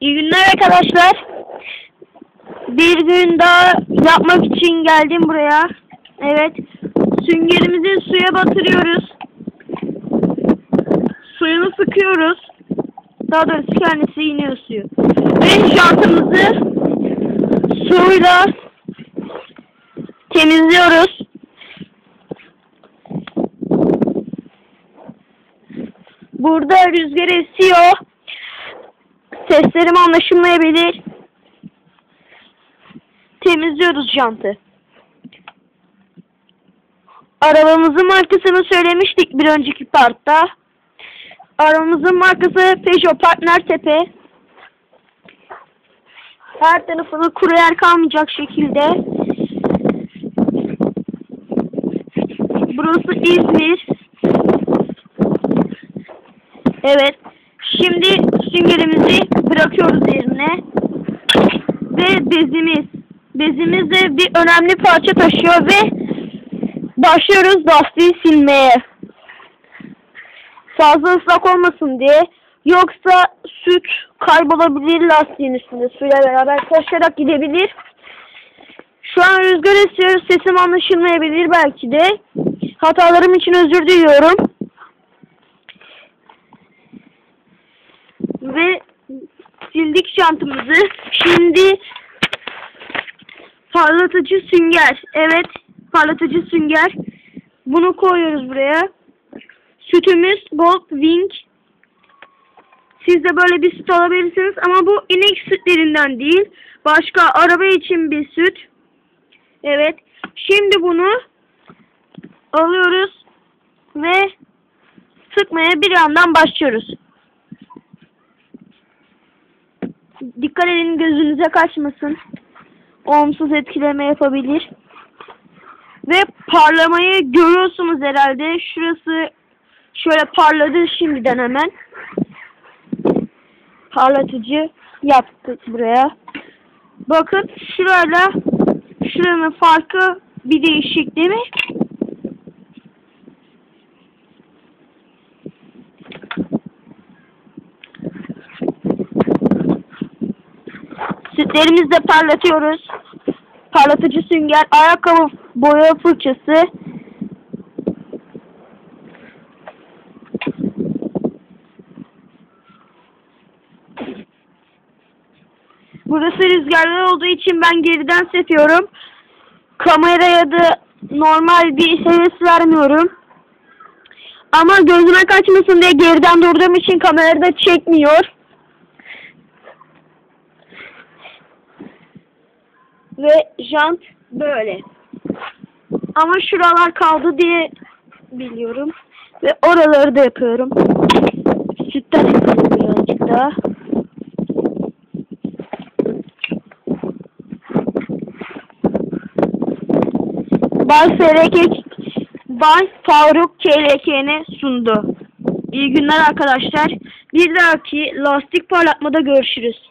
İyi günler arkadaşlar. Bir gün daha yapmak için geldim buraya. Evet. Süngerimizi suya batırıyoruz. Suyunu sıkıyoruz. Daha doğrusu kendisi iniyor suyu. Ve jantımızı suyla temizliyoruz. Burada rüzgar esiyor. Seslerim anlaşılmayabilir. Temizliyoruz jantı. Arabamızın markasını söylemiştik bir önceki partta. Arabamızın markası Peugeot Partner Tepe. Her tarafını kuru yer kalmayacak şekilde. Burası İzmir. Evet. Şimdi süngerimizi bırakıyoruz yerine. Ve bezimiz. Bezimiz de bir önemli parça taşıyor ve başlıyoruz lastiği silmeye. Fazla ıslak olmasın diye. Yoksa süt kaybolabilir lastiğin üstünde. Suyla beraber taşarak gidebilir. Şu an rüzgar esiyor. Sesim anlaşılmayabilir belki de. Hatalarım için özür diliyorum. Ve sildik şantımızı. Şimdi parlatıcı sünger. Evet, parlatıcı sünger. Bunu koyuyoruz buraya. Sütümüz Gold Wing. Siz de böyle bir süt alabilirsiniz ama bu inek sütlerinden değil. Başka araba için bir süt. Evet. Şimdi bunu alıyoruz ve sıkmaya bir yandan başlıyoruz. Dikkat edin gözünüze kaçmasın. Olumsuz etkileme yapabilir. Ve parlamayı görüyorsunuz herhalde. Şurası şöyle parladı şimdiden hemen. Parlatıcı yaptık buraya. Bakın şurayla şuranın farkı bir değişik değil mi? Sütlerimizi de parlatıyoruz. Parlatıcı sünger, ayakkabı boya fırçası. Burası rüzgarlı olduğu için ben geriden sepiyorum. Kameraya da normal bir ses vermiyorum. Ama gözüme kaçmasın diye geriden durduğum için kamerada çekmiyor. Ve jant böyle. Ama şuralar kaldı diye biliyorum. Ve oraları da yapıyorum. Sütten ekledim birazcık daha. Bay FRK Bay Faruk KLK'ne sundu. İyi günler arkadaşlar. Bir dahaki lastik parlatmada görüşürüz.